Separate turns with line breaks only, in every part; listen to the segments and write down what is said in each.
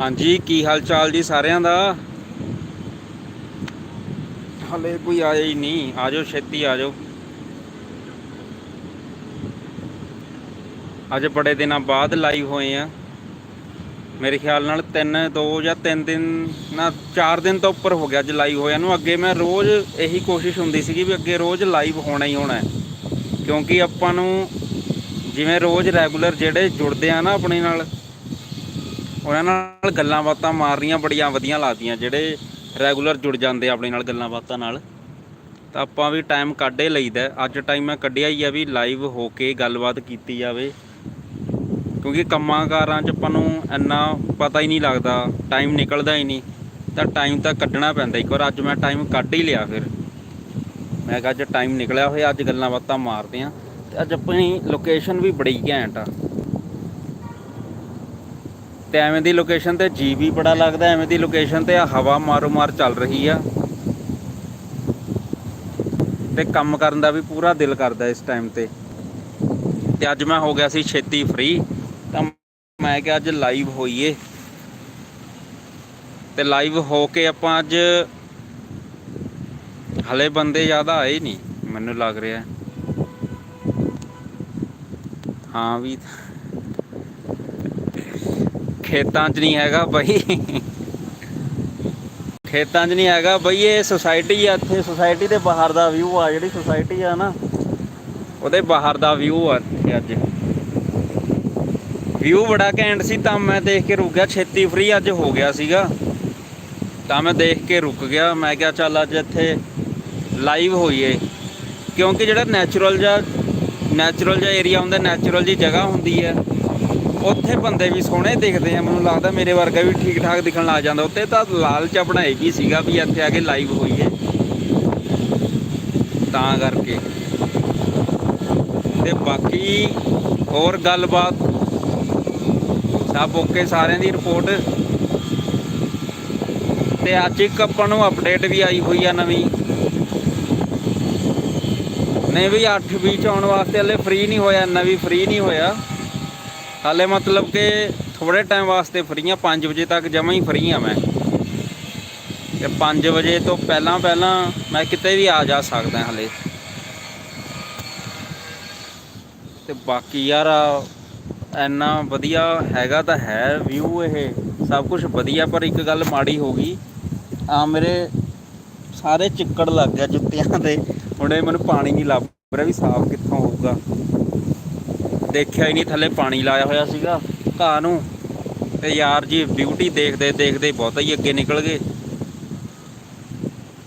ਹਾਂਜੀ, ਕੀ ਹਾਲ ਚਾਲ ਜੀ ਸਾਰਿਆਂ ਦਾ? ਹਲੇ ਕੋਈ ਆਇਆ ਹੀ ਨਹੀਂ। ਆਜੋ, ਛੇਤੀ ਆਜੋ। ਅੱਜ ਬੜੇ ਦਿਨਾਂ ਬਾਅਦ ਲਾਈਵ ਹੋਏ ਆ। ਮੇਰੇ ਖਿਆਲ ਨਾਲ 3 2 ਜਾਂ 3 ਦਿਨ, ਨਾ 4 ਦਿਨ ਤੋਂ ਉੱਪਰ ਹੋ ਗਿਆ ਅੱਜ ਲਾਈਵ ਹੋਇਆ ਨੂੰ। ਅੱਗੇ ਮੈਂ ਰੋਜ਼ ਇਹੀ ਕੋਸ਼ਿਸ਼ ਹੁੰਦੀ ਸੀਗੀ ਵੀ ਅੱਗੇ ਰੋਜ਼ ਲਾਈਵ ਹੋਣਾ ਹੀ ਹੋਣਾ ਕਿਉਂਕਿ ਆਪਾਂ ਨੂੰ ਜਿਵੇਂ ਰੋਜ਼ ਰੈਗੂਲਰ ਜਿਹੜੇ ਜੁੜਦੇ ਆ ਨਾ ਆਪਣੇ ਨਾਲ ਉਹਨਾਂ ਨਾਲ ਗੱਲਾਂ ਬਾਤਾਂ ਮਾਰਨੀਆਂ ਬੜੀਆਂ ਵਧੀਆ ਲੱਗਦੀਆਂ, ਜਿਹੜੇ ਰੈਗੂਲਰ ਜੁੜ ਜਾਂਦੇ ਆਪਣੇ ਨਾਲ ਗੱਲਾਂ ਬਾਤਾਂ ਨਾਲ। ਤਾਂ ਆਪਾਂ ਵੀ ਟਾਈਮ ਕੱਢੇ ਲਈਦਾ ਹੈ। ਅੱਜ ਟਾਈਮ ਮੈਂ ਕੱਢਿਆ ਹੀ ਆ ਵੀ ਲਾਈਵ ਹੋ ਕੇ ਗੱਲਬਾਤ ਕੀਤੀ ਜਾਵੇ। ਕਿਉਂਕਿ ਕੰਮਾਂ ਕਾਰਾਂ 'ਚ ਆਪਾਂ ਨੂੰ ਇੰਨਾ ਪਤਾ ਹੀ ਨਹੀਂ ਲੱਗਦਾ ਟਾਈਮ ਨਿਕਲਦਾ ਹੀ ਨਹੀਂ। ਤਾਂ ਟਾਈਮ ਤਾਂ ਕੱਢਣਾ ਪੈਂਦਾ। ਇੱਕ ਵਾਰ ਅੱਜ ਮੈਂ ਟਾਈਮ ਕੱਢ ਹੀ ਲਿਆ ਫਿਰ। ਮੈਂ ਕਿਹਾ ਅੱਜ ਟਾਈਮ ਨਿਕਲਿਆ ਹੋਇਆ, ਅੱਜ ਗੱਲਾਂ ਬਾਤਾਂ ਮਾਰਦੇ ਆ। ਤੇ ਅੱਜ ਆਪਣੀ ਲੋਕੇਸ਼ਨ ਵੀ ਬੜੀ ਘੈਂਟ ਆ। ਤੇ ਐਵੇਂ ਦੀ ਲੋਕੇਸ਼ਨ ਤੇ ਜੀ ਵੀ ਬੜਾ ਲੱਗਦਾ, ਐਵੇਂ ਦੀ ਲੋਕੇਸ਼ਨ ਤੇ ਆ ਹਵਾ ਮਾਰੋ ਮਾਰ ਚੱਲ ਰਹੀ ਆ। ਤੇ ਕੰਮ ਕਰਨ ਦਾ ਵੀ ਪੂਰਾ ਦਿਲ ਕਰਦਾ ਇਸ ਟਾਈਮ ਤੇ। ਤੇ ਅੱਜ ਮੈਂ ਹੋ ਗਿਆ ਸੀ ਛੇਤੀ ਫ੍ਰੀ ਤਾਂ ਮੈਂ ਕਿਹਾ ਅੱਜ ਲਾਈਵ ਹੋਈਏ। ਤੇ ਲਾਈਵ ਹੋ ਕੇ ਆਪਾਂ ਅੱਜ ਹਲੇ ਬੰਦੇ ਜ਼ਿਆਦਾ ਆਏ ਨਹੀਂ, ਮੈਨੂੰ ਲੱਗ ਰਿਹਾ। ਹਾਂ ਵੀ ਖੇਤਾਂ 'ਚ ਨਹੀਂ ਹੈਗਾ ਬਈ। ਖੇਤਾਂ 'ਚ ਨਹੀਂ ਹੈਗਾ ਬਈ, ਇਹ ਸੁਸਾਇਟੀ ਆ ਇੱਥੇ। ਸੁਸਾਇਟੀ ਦੇ ਬਾਹਰ ਦਾ ਵਿਊ ਆ, ਜਿਹੜੀ ਸੁਸਾਇਟੀ ਆ ਨਾ, ਉਹਦੇ ਬਾਹਰ ਦਾ ਵਿਊ ਆ ਇੱਥੇ ਅੱਜ। ਵਿਊ ਬੜਾ ਘੈਂਟ ਸੀ, ਤਾਂ ਮੈਂ ਦੇਖ ਕੇ ਰੁਕ ਗਿਆ। ਛੇਤੀ ਫ੍ਰੀ ਅੱਜ ਹੋ ਗਿਆ ਸੀਗਾ। ਤਾਂ ਮੈਂ ਦੇਖ ਕੇ ਰੁਕ ਗਿਆ। ਮੈਂ ਕਿਹਾ ਚੱਲ ਅੱਜ ਇੱਥੇ ਲਾਈਵ ਹੋਈਏ। ਕਿਉਂਕਿ ਜਿਹੜਾ ਨੈਚੁਰਲ ਜਿਹਾ ਨੈਚੁਰਲ ਜਿਹਾ ਏਰੀਆ ਹੁੰਦਾ ਨੈਚੁਰਲ ਜੀ ਜਗ੍ਹਾ ਹੁੰਦੀ ਹੈ। ਉੱਥੇ ਬੰਦੇ ਵੀ ਸੋਹਣੇ ਦਿਖਦੇ ਆ, ਮੈਨੂੰ ਲੱਗਦਾ ਮੇਰੇ ਵਰਗਾ ਵੀ ਠੀਕ ਠਾਕ ਦਿਖਣ ਲੱਗ ਜਾਂਦਾ। ਉੱਤੇ ਤਾਂ ਲਾਲਚ ਆਪਣਾ ਇਹ ਸੀਗਾ ਵੀ ਇੱਥੇ ਆ ਕੇ ਲਾਈਵ ਹੋਈਏ। ਤਾਂ ਕਰਕੇ। ਤੇ ਬਾਕੀ ਹੋਰ ਗੱਲਬਾਤ। ਸਭ ਓਕੇ ਸਾਰਿਆਂ ਦੀ ਰਿਪੋਰਟ। ਤੇ ਅੱਜ ਇੱਕ ਆਪਾਂ ਨੂੰ ਅਪਡੇਟ ਵੀ ਆਈ ਹੋਈ ਆ ਨਵੀਂ। ਨਹੀਂ ਵੀ 8 ਵੀਹ ਚ ਆਉਣ ਵਾਸਤੇ ਹਲੇ ਫ੍ਰੀ ਨਹੀਂ ਹੋਇਆ ਇੰਨਾ ਵੀ ਫ੍ਰੀ ਨਹੀਂ ਹੋਇਆ। ਹਾਲੇ ਮਤਲਬ ਕਿ ਥੋੜੇ ਟਾਈਮ ਵਾਸਤੇ ਫਰੀ ਆ 5 ਵਜੇ ਤੱਕ ਜਮਾਂ ਹੀ ਫ੍ਰੀ ਆ ਮੈਂ। ਤੇ 5 ਵਜੇ ਤੋਂ ਪਹਿਲਾਂ ਪਹਿਲਾਂ ਮੈਂ ਕਿਤੇ ਵੀ ਆ ਜਾ ਸਕਦਾ ਹਲੇ। ਤੇ ਬਾਕੀ ਯਾਰ ਇੰਨਾ ਵਧੀਆ ਹੈਗਾ ਤਾਂ ਹੈ ਵਿਊ ਇਹ, ਸਭ ਕੁਝ ਵਧੀਆ, ਪਰ ਇੱਕ ਗੱਲ ਮਾੜੀ ਹੋ ਗਈ। ਆ ਮੇਰੇ ਸਾਰੇ ਚਿੱਕੜ ਲੱਗ ਗਿਆ ਜੁੱਤੀਆਂ ਤੇ ਹੁਣ ਇਹ ਮੈਨੂੰ ਪਾਣੀ ਨਹੀਂ ਲੱਭ ਰਿਹਾ ਵੀ ਸਾਫ਼ ਕਿੱਥੋਂ ਹੋਊਗਾ। ਦੇਖਿਆ ਹੀ ਨਹੀਂ, ਥੱਲੇ ਪਾਣੀ ਲਾਇਆ ਹੋਇਆ ਸੀਗਾ, ਘਾਹ ਨੂੰ। ਤੇ ਯਾਰ ਜੀ ਬਿਊਟੀ ਦੇਖਦੇ ਦੇਖਦੇ ਬਹੁਤਾ ਹੀ ਅੱਗੇ ਨਿਕਲ ਗਏ।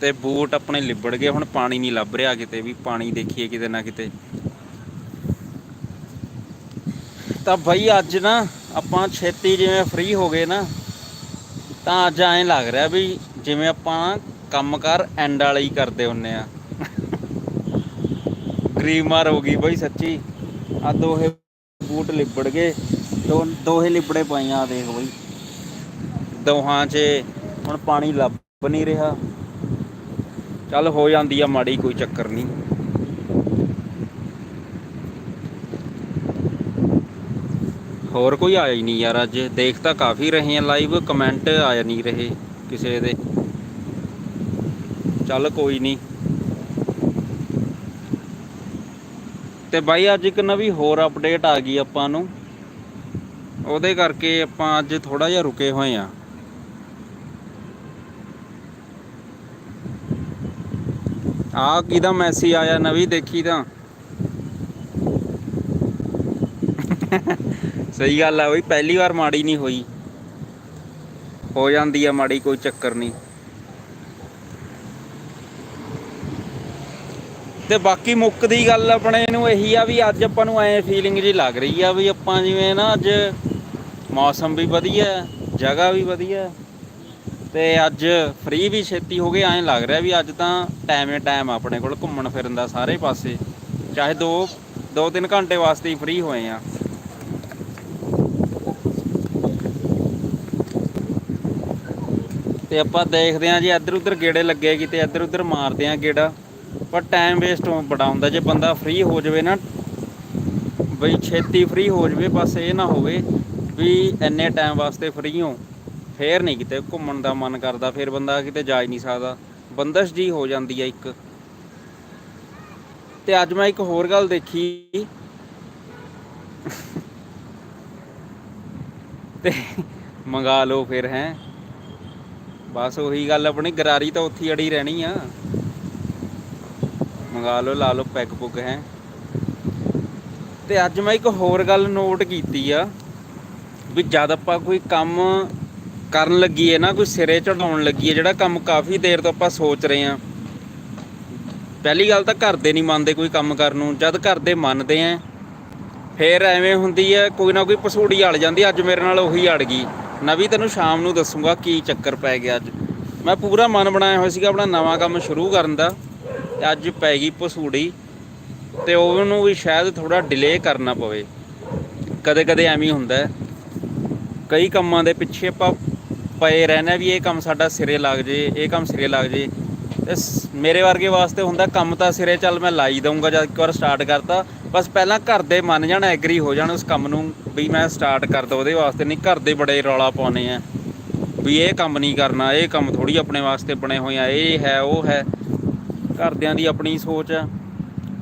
ਤੇ ਬੂਟ ਆਪਣੇ ਲਿਬੜ ਗਏ, ਹੁਣ ਪਾਣੀ ਨਹੀਂ ਲੱਭ ਰਿਹਾ ਕਿਤੇ ਵੀ, ਪਾਣੀ ਦੇਖੀਏ ਕਿਤੇ ਨਾ ਕਿਤੇ। ਤਾਂ ਭਾਈ ਅੱਜ ਨਾ, ਆਪਾਂ ਛੇਤੀ ਜਿਵੇਂ ਫ੍ਰੀ ਹੋ ਗਏ ਨਾ, ਤਾਂ ਅੱਜ ਐਂ ਲੱਗ ਰਿਹਾ ਵੀ ਜਿਵੇਂ ਆਪਾਂ ਕੰਮਕਾਰ ਐਂਡ ਵਾਲੇ ਹੀ ਕਰਦੇ ਹੁੰਨੇ ਆ। ਗਰੀਮਾਰ ਹੋ ਗਈ ਬਈ ਸੱਚੀ। ਆ ਦੋਹੇ ਬੂਟ ਲਿਬੜ ਗਏ, ਦੋ, ਦੋਹੇ ਲਿਬੜੇ ਪਾਈਆਂ ਦੇਖ ਬਈ। ਦੋਹਾਂ 'ਚ ਹੁਣ ਪਾਣੀ ਲੱਭ ਨਹੀਂ ਰਿਹਾ। ਚੱਲ ਹੋ ਜਾਂਦੀ ਆ ਮਾੜੀ ਕੋਈ ਚੱਕਰ ਨਹੀਂ। ਹੋਰ ਕੋਈ ਆਇਆ ਹੀ ਨਹੀਂ ਯਾਰ ਅੱਜ। ਦੇਖ ਤਾਂ ਕਾਫੀ ਰਹੇ ਆ ਲਾਈਵ ਕਮੈਂਟ ਆਇਆ ਨਹੀਂ ਰਹੇ ਕਿਸੇ ਦੇ। ਚੱਲ ਕੋਈ ਨਹੀਂ। ਤੇ ਬਾਈ ਅੱਜ ਇੱਕ ਨਵੀਂ ਹੋਰ ਅਪਡੇਟ ਆ ਗਈ ਆਪਾਂ ਨੂੰ। ਉਹਦੇ ਕਰਕੇ ਆਪਾਂ ਅੱਜ ਥੋੜਾ ਜਿਹਾ ਰੁਕੇ ਹੋਏ ਆ ਆ ਕਿਹਦਾ ਮੈਸੇਜ ਆਇਆ? ਨਵੀਂ ਦੇਖੀ ਤਾਂ। ਸਹੀ ਗੱਲ ਆ ਬਈ, ਪਹਿਲੀ ਵਾਰ ਮਾੜੀ ਨਹੀਂ ਹੋਈ। ਹੋ ਜਾਂਦੀ ਆ ਮਾੜੀ, ਕੋਈ ਚੱਕਰ ਨਹੀਂ। ਤੇ ਬਾਕੀ ਮੁੱਕ ਦੀ ਗੱਲ ਆਪਣੇ ਨੂੰ ਇਹੀ ਆ ਵੀ ਅੱਜ ਆਪਾਂ ਨੂੰ ਐ ਫੀਲਿੰਗ ਜੀ ਲੱਗ ਰਹੀ ਆ ਵੀ ਆਪਾਂ ਜਿਵੇਂ ਨਾ ਅੱਜ ਮੌਸਮ ਵੀ ਵਧੀਆ, ਜਗ੍ਹਾ ਵੀ ਵਧੀਆ ਤੇ ਅੱਜ ਫ੍ਰੀ ਵੀ ਛੇਤੀ ਹੋ ਗਏ, ਐਂ ਲੱਗ ਰਿਹਾ ਵੀ ਅੱਜ ਤਾਂ ਟਾਈਮੇ ਟਾਈਮ ਆਪਣੇ ਕੋਲ ਘੁੰਮਣ ਫਿਰਨ ਦਾ ਸਾਰੇ ਪਾਸੇ, ਚਾਹੇ 2 2-3 ਘੰਟੇ ਵਾਸਤੇ ਹੀ ਫ੍ਰੀ ਹੋਏ ਆ। ਤੇ ਆਪਾਂ ਦੇਖਦੇ ਆਂ ਜੀ ਇੱਧਰ ਉੱਧਰ ਗੇੜੇ ਲੱਗੇ ਕਿਤੇ ਇੱਧਰ ਉੱਧਰ ਮਾਰਦੇ ਆਂ ਗੇੜਾ। ਪਰ ਟਾਈਮ ਵੇਸਟ ਬੜਾ ਹੁੰਦਾ, ਜੇ ਬੰਦਾ ਫ੍ਰੀ ਹੋ ਜਾਵੇ ਨਾ, ਬਈ ਛੇਤੀ ਫ੍ਰੀ ਹੋ ਜਾਵੇ, ਬਸ ਇਹ ਨਾ ਹੋਵੇ ਵੀ ਇੰਨੇ ਟਾਈਮ ਵਾਸਤੇ ਫ੍ਰੀ ਹੋ, ਫੇਰ ਨਹੀਂ ਕਿਤੇ ਘੁੰਮਣ ਦਾ ਮਨ ਕਰਦਾ, ਫਿਰ ਬੰਦਾ ਕਿਤੇ ਜਾ ਹੀ ਨਹੀਂ ਸਕਦਾ। ਬੰਦਸ਼ ਜੀ ਹੋ ਜਾਂਦੀ ਆ ਇੱਕ। ਤੇ ਅੱਜ ਮੈਂ ਇੱਕ ਹੋਰ ਗੱਲ ਦੇਖੀ। ਤੇ ਮੰਗਾ ਲਓ ਫਿਰ, ਹੈ। ਬਸ ਉਹੀ ਗੱਲ, ਆਪਣੀ ਗਰਾਰੀ ਤਾਂ ਉੱਥੇ ਅੜੀ ਰਹਿਣੀ ਆ। ਮੰਗਾ ਲਓ, ਲਾ ਲਓ ਪੈਗ ਪੁੱਗ ਹੈ। ਤੇ ਅੱਜ ਮੈਂ ਇੱਕ ਹੋਰ ਗੱਲ ਨੋਟ ਕੀਤੀ ਆ, ਵੀ ਜਦ ਆਪਾਂ ਕੋਈ ਕੰਮ ਕਰਨ ਲੱਗੀਏ ਨਾ, ਕੋਈ ਸਿਰੇ ਚੜਾਉਣ ਲੱਗੀਏ, ਜਿਹੜਾ ਕੰਮ ਕਾਫੀ ਦੇਰ ਤੋਂ ਆਪਾਂ ਸੋਚ ਰਹੇ ਆ ਪਹਿਲੀ ਗੱਲ ਤਾਂ ਘਰ ਦੇ ਨਹੀਂ ਮੰਨਦੇ ਕੋਈ ਕੰਮ ਕਰਨ ਨੂੰ, ਜਦ ਘਰ ਦੇ ਮੰਨਦੇ ਆ ਫੇਰ ਐਵੇਂ ਹੁੰਦੀ ਹੈ ਕੋਈ ਨਾ ਕੋਈ ਪਸੂੜੀ ਅੜ ਜਾਂਦੀ, ਅੱਜ ਮੇਰੇ ਨਾਲ ਉਹੀ ਅੜ ਗਈ। ਨਵੀਂ ਤੈਨੂੰ ਸ਼ਾਮ ਨੂੰ ਦੱਸੂਗਾ ਕੀ ਚੱਕਰ ਪੈ ਗਿਆ ਅੱਜ। ਮੈਂ ਪੂਰਾ ਮਨ ਬਣਾਇਆ ਹੋਇਆ ਸੀਗਾ ਆਪਣਾ ਨਵਾਂ ਕੰਮ ਸ਼ੁਰੂ ਕਰਨ ਦਾ। ਤੇ ਅੱਜ ਪੈ ਗਈ ਪਸੂੜੀ ਤੇ ਉਹਨੂੰ ਵੀ ਸ਼ਾਇਦ ਥੋੜਾ ਡਿਲੇ ਕਰਨਾ ਪਵੇ। ਕਦੇ ਕਦੇ ਐਵੇਂ ਹੁੰਦਾ ਕਈ ਕੰਮਾਂ ਦੇ ਪਿੱਛੇ ਆਪਾਂ ਪਏ ਰਹਿੰਦੇ ਹਾਂ ਵੀ ਇਹ ਕੰਮ ਸਾਡਾ ਸਿਰੇ ਲੱਗ ਜੇ, ਇਹ ਕੰਮ ਸਿਰੇ ਲੱਗ ਜੇ। ਤੇ ਮੇਰੇ ਵਰਗੇ ਵਾਸਤੇ ਹੁੰਦਾ ਕੰਮ ਤਾਂ ਸਿਰੇ, ਚੱਲ ਮੈਂ ਲਾਈ ਦਊਂਗਾ ਜਦ ਇੱਕ ਵਾਰ ਸਟਾਰਟ ਕਰਤਾ। ਬਸ ਪਹਿਲਾਂ ਘਰ ਦੇ ਮੰਨ ਜਾਣ ਐਗਰੀ ਹੋ ਜਾਣ ਉਸ ਕੰਮ ਨੂੰ ਵੀ ਮੈਂ ਸਟਾਰਟ ਕਰ ਕਰਦਾ ਉਹਦੇ ਵਾਸਤੇ। ਨਹੀਂ, ਘਰ ਦੇ ਬੜੇ ਰੌਲਾ ਪਾਉਨੇ ਆ। ਵੀ ਇਹ ਕੰਮ ਨਹੀਂ ਕਰਨਾ, ਇਹ ਕੰਮ ਥੋੜੀ ਆਪਣੇ ਵਾਸਤੇ ਬਣੇ ਹੋਏ ਆ, ਇਹ ਹੈ, ਉਹ ਹੈ। ਘਰਦਿਆਂ ਦੀ ਆਪਣੀ ਸੋਚ ਆ।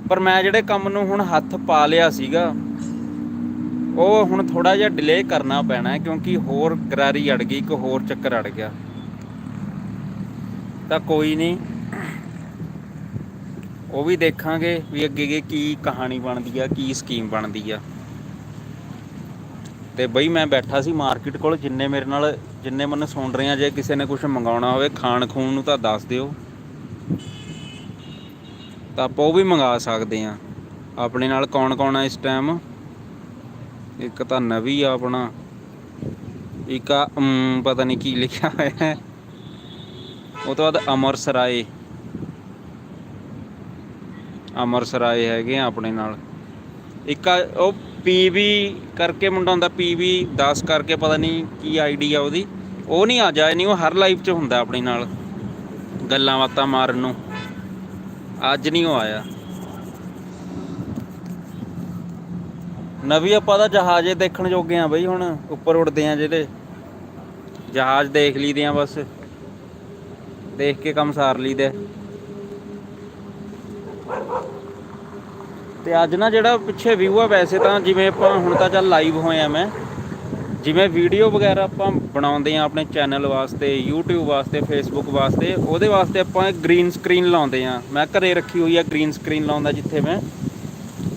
ਪਰ ਮੈਂ ਜਿਹੜੇ ਕੰਮ ਨੂੰ ਹੁਣ ਹੱਥ ਪਾ ਲਿਆ ਸੀਗਾ, ਉਹ ਹੁਣ ਥੋੜਾ ਜਿਹਾ ਡਿਲੇ ਕਰਨਾ ਪੈਣਾ ਕਿਉਂਕਿ ਹੋਰ ਗਰਾਰੀ ਅੜ ਗਈ, ਇੱਕ ਹੋਰ ਚੱਕਰ ਅੜ ਗਿਆ। ਤਾਂ ਕੋਈ ਨਹੀਂ, ਉਹ ਵੀ ਦੇਖਾਂਗੇ ਵੀ ਅੱਗੇ ਅੱਗੇ ਕੀ ਕਹਾਣੀ ਬਣਦੀ ਆ, ਕੀ ਸਕੀਮ ਬਣਦੀ ਆ। ਤੇ ਬਈ ਮੈਂ ਬੈਠਾ ਸੀ ਮਾਰਕੀਟ ਕੋਲ, ਜਿੰਨੇ ਮੇਰੇ ਨਾਲ, ਜਿੰਨੇ ਮੈਨੂੰ ਸੁਣ ਰਹੇ ਆ ਜੇ ਕਿਸੇ ਨੇ ਕੁਝ ਮੰਗਾਉਣਾ ਹੋਵੇ, ਖਾਣ ਖੂਨ ਨੂੰ ਤਾਂ ਦੱਸ ਦਿਓ। ਤਾਂ ਆਪਾਂ ਉਹ ਵੀ ਮੰਗਾ ਸਕਦੇ ਆ ਆਪਣੇ ਨਾਲ ਕੌਣ ਕੌਣ ਆ ਇਸ ਟਾਈਮ ਇੱਕ ਤਾਂ ਨਵੀ ਆ ਆਪਣਾ। ਇੱਕ ਆ ਪਤਾ ਨਹੀਂ ਕੀ ਲਿਖਿਆ ਹੋਇਆ ਹੈ। ਉਹ ਤੋਂ ਬਾਅਦ ਅਮਰ ਸਰਾਏ। ਅਮਰ ਸਰਾਏ ਹੈਗੇ ਆ ਆਪਣੇ ਨਾਲ। ਇੱਕ ਆ, ਉਹ ਪੀਵੀ ਕਰਕੇ ਮੁੰਡਾ ਹੁੰਦਾ ਪੀਵੀ 10 ਕਰਕੇ, ਪਤਾ ਨਹੀਂ ਕੀ ਆਈਡੀ ਆ ਉਹਦੀ। ਉਹ ਨਹੀਂ ਆ ਜਾਏ, ਨਹੀਂ, ਉਹ ਹਰ ਲਾਈਫ 'ਚ ਹੁੰਦਾ ਆਪਣੇ ਨਾਲ। ਗੱਲਾਂ ਬਾਤਾਂ ਮਾਰਨ ਨੂੰ। ਅੱਜ ਨਹੀਂ ਉਹ ਆਇਆ। ਨਵੀਂ ਆਪਾਂ ਦਾ ਜਹਾਜ਼ੇ ਦੇਖਣ ਜੋਗੇ ਆ ਬਈ ਹੁਣ, ਉੱਪਰ ਉੱਡਦੇ ਆ ਜਿਹੜੇ। ਜਹਾਜ਼ ਦੇਖ ਲਈਦੇ ਆ ਬਸ। ਦੇਖ ਕੇ ਕੰਮ ਸਾਰ ਲਈਦਾ ਤੇ ਅੱਜ ਨਾ ਜਿਹੜਾ ਪਿੱਛੇ ਵਿਊ ਆ ਵੈਸੇ ਤਾਂ ਜਿਵੇਂ ਆਪਾਂ ਹੁਣ ਤਾਂ ਚੱਲ ਲਾਈਵ ਹੋਏ ਆ ਮੈਂ। ਜਿਵੇਂ ਵੀਡੀਓ ਵਗੈਰਾ ਆਪਾਂ ਬਣਾਉਂਦੇ ਆ ਆਪਣੇ ਚੈਨਲ ਵਾਸਤੇ, YouTube ਵਾਸਤੇ, Facebook ਵਾਸਤੇ, ਉਹਦੇ ਵਾਸਤੇ ਆਪਾਂ ਗ੍ਰੀਨ ਸਕਰੀਨ ਲਾਉਂਦੇ ਆ ਮੈਂ ਘਰੇ ਰੱਖੀ ਹੋਈ ਆ ਗ੍ਰੀਨ ਸਕਰੀਨ ਲਾਉਂਦਾ ਜਿੱਥੇ ਮੈਂ।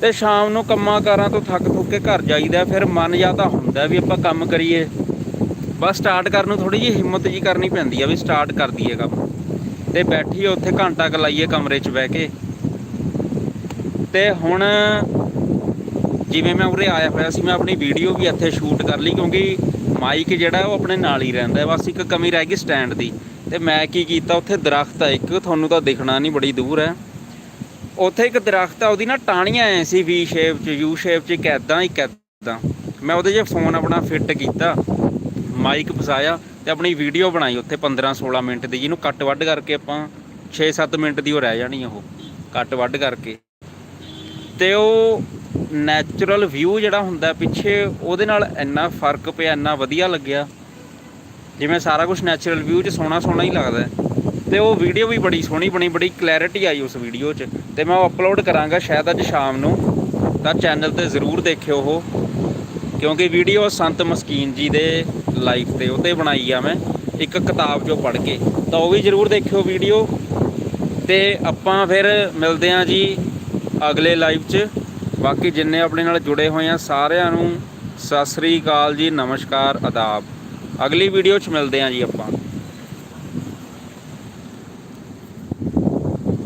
ਤੇ ਸ਼ਾਮ ਨੂੰ ਕੰਮਾਂ ਕਾਰਾਂ ਤੋਂ ਥੱਕ ਥੁੱਕ ਕੇ ਘਰ ਜਾਈਦਾ, ਫਿਰ ਮਨ ਜਾਂ ਤਾਂ ਹੁੰਦਾ ਵੀ ਆਪਾਂ ਕੰਮ ਕਰੀਏ। ਬਸ ਸਟਾਰਟ ਕਰਨ ਨੂੰ ਥੋੜੀ ਜਿਹੀ ਹਿੰਮਤ ਜੀ ਕਰਨੀ ਪੈਂਦੀ ਆ ਵੀ ਸਟਾਰਟ ਕਰ ਦਈਏ ਕੰਮ। ਤੇ ਬੈਠੀਏ ਉੱਥੇ ਘੰਟਾ ਕੁ ਲਾਈਏ ਕਮਰੇ 'ਚ ਬਹਿ ਕੇ। ਤੇ ਹੁਣ ਜਿਵੇਂ ਮੈਂ ਉਰੇ ਆਇਆ ਹੋਇਆ ਸੀ, ਮੈਂ ਆਪਣੀ ਵੀਡੀਓ ਵੀ ਇੱਥੇ ਸ਼ੂਟ ਕਰ ਲਈ ਕਿਉਂਕਿ ਮਾਈਕ ਜਿਹੜਾ ਉਹ ਆਪਣੇ ਨਾਲ ਹੀ ਰਹਿੰਦਾ ਬਸ ਇੱਕ ਕਮੀ ਰਹਿ ਗਈ ਸਟੈਂਡ ਦੀ। ਤੇ ਮੈਂ ਕੀ ਕੀਤਾ, ਉੱਥੇ ਦਰਖਤ ਆ ਇੱਕ, ਤੁਹਾਨੂੰ ਤਾਂ ਦਿਖਣਾ ਨਹੀਂ ਬੜੀ ਦੂਰ ਹੈ। ਉੱਥੇ ਇੱਕ ਦਰਖਤ ਆ, ਉਹਦੀ ਨਾ ਟਾਹਣੀਆਂ ਐ ਸੀ ਵੀ ਸ਼ੇਪ 'ਚ ਯੂ ਸ਼ੇਪ 'ਚ, ਇੱਕ ਐਦਾਂ ਇੱਕ ਐਦਾਂ ਮੈਂ ਉਹਦੇ 'ਚ ਫੋਨ ਆਪਣਾ ਫਿੱਟ ਕੀਤਾ ਮਾਈਕ ਫਸਾਇਆ ਤੇ ਆਪਣੀ ਵੀਡੀਓ ਬਣਾਈ ਉੱਥੇ 15 16 ਮਿੰਟ ਦੀ, ਜਿਹਨੂੰ ਕੱਟ ਵੱਢ ਕਰਕੇ ਆਪਾਂ 6-7 ਮਿੰਟ ਦੀ ਉਹ ਰਹਿ ਜਾਣੀ ਉਹ ਕੱਟ ਵੱਢ ਕਰਕੇ। ਤੇ ਉਹ ਨੈਚੁਰਲ ਵਿਊ ਜਿਹੜਾ ਹੁੰਦਾ ਪਿੱਛੇ, ਉਹਦੇ ਨਾਲ ਇੰਨਾ ਫ਼ਰਕ ਪਿਆ, ਇੰਨਾ ਵਧੀਆ ਲੱਗਿਆ। ਜਿਵੇਂ ਸਾਰਾ ਕੁਝ ਨੈਚੁਰਲ ਵਿਊ 'ਚ ਸੋਹਣਾ ਸੋਹਣਾ ਹੀ ਲੱਗਦਾ ਹੈ। ਤੇ ਉਹ ਵੀਡੀਓ ਵੀ ਬੜੀ ਸੋਹਣੀ ਬਣੀ, ਬੜੀ ਕਲੈਰਿਟੀ ਆਈ ਉਸ ਵੀਡੀਓ 'ਚ। ਤੇ ਮੈਂ ਉਹ ਅਪਲੋਡ ਕਰਾਂਗਾ ਸ਼ਾਇਦ ਅੱਜ ਸ਼ਾਮ ਨੂੰ। ਤਾਂ ਚੈਨਲ ਤੇ ਜ਼ਰੂਰ ਦੇਖਿਓ ਉਹ। ਕਿਉਂਕਿ ਵੀਡੀਓ ਸੰਤ ਮਸਕੀਨ ਜੀ ਦੇ ਲਾਈਫ ਤੇ ਉਹਤੇ ਬਣਾਈ ਆ ਮੈਂ ਇੱਕ ਕਿਤਾਬ 'ਚੋਂ ਪੜ੍ਹ ਕੇ। ਤਾਂ ਉਹ ਵੀ ਜ਼ਰੂਰ ਦੇਖਿਓ ਵੀਡੀਓ ਤੇ ਆਪਾਂ ਫਿਰ ਮਿਲਦੇ ਆਂ ਜੀ ਅਗਲੇ ਲਾਈਵ 'ਚ। ਬਾਕੀ ਜਿੰਨੇ ਆਪਣੇ ਨਾਲ ਜੁੜੇ ਹੋਏ ਆ, ਸਾਰਿਆਂ ਨੂੰ ਸਤਿ ਸ੍ਰੀ ਅਕਾਲ ਜੀ, ਨਮਸਕਾਰ ਆਦਾਬ ਅਗਲੀ ਵੀਡੀਓ 'ਚ ਮਿਲਦੇ ਆਂ ਜੀ ਆਪਾਂ।